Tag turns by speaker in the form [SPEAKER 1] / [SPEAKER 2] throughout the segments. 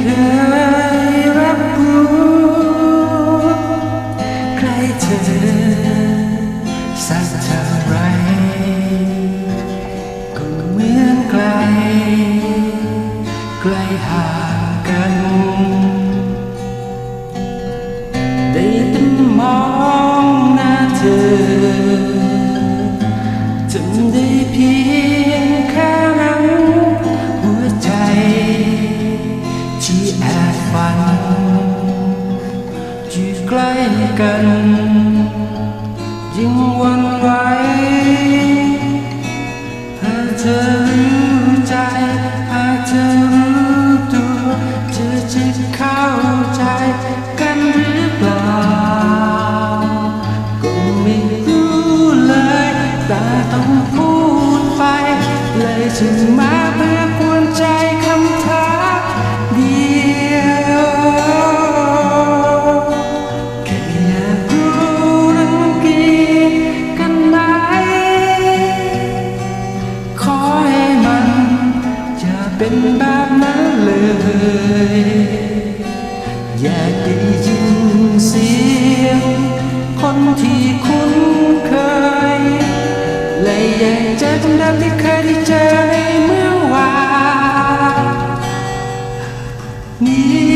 [SPEAKER 1] เคยรับรู้ ใครเธอสักเท่าไร ก็เหมือนไกล ไกลห่า ฝันอยู่ใกล้กันยิ่งวันไหวหากเธอรู้ใจหากเธอรู้ตัวเธอจะเข้าใจกันหรือเปล่าก็ไม่รู้เลยแต่ต้องพูดไปเลยจึง เป็นแบบนั้นเลยอยากได้ยินเสียง คนที่คุ้นเคย และอยากเจอคำเดิมที่เคยได้เจอในเมื่อวานนี้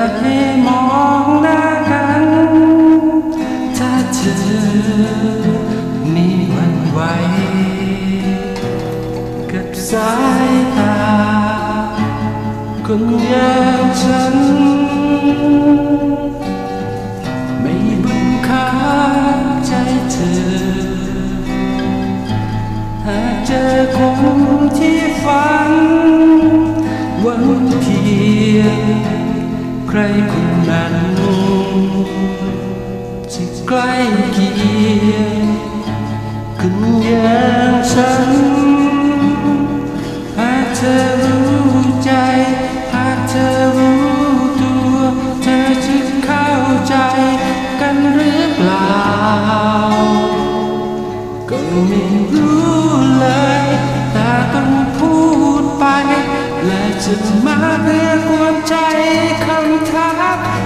[SPEAKER 1] ากให้มองหน้ากัน ถ้าเธอมีวันไหวกับสายตาคนอย่างฉัน ไม่บังคับใจเธอ หากเจอคนที่ฝันหวังเพียง ใครคนนั้นที่ใกล้เคียงคุณอย่างฉัน มาเพื่อกวนใจคำถามเดี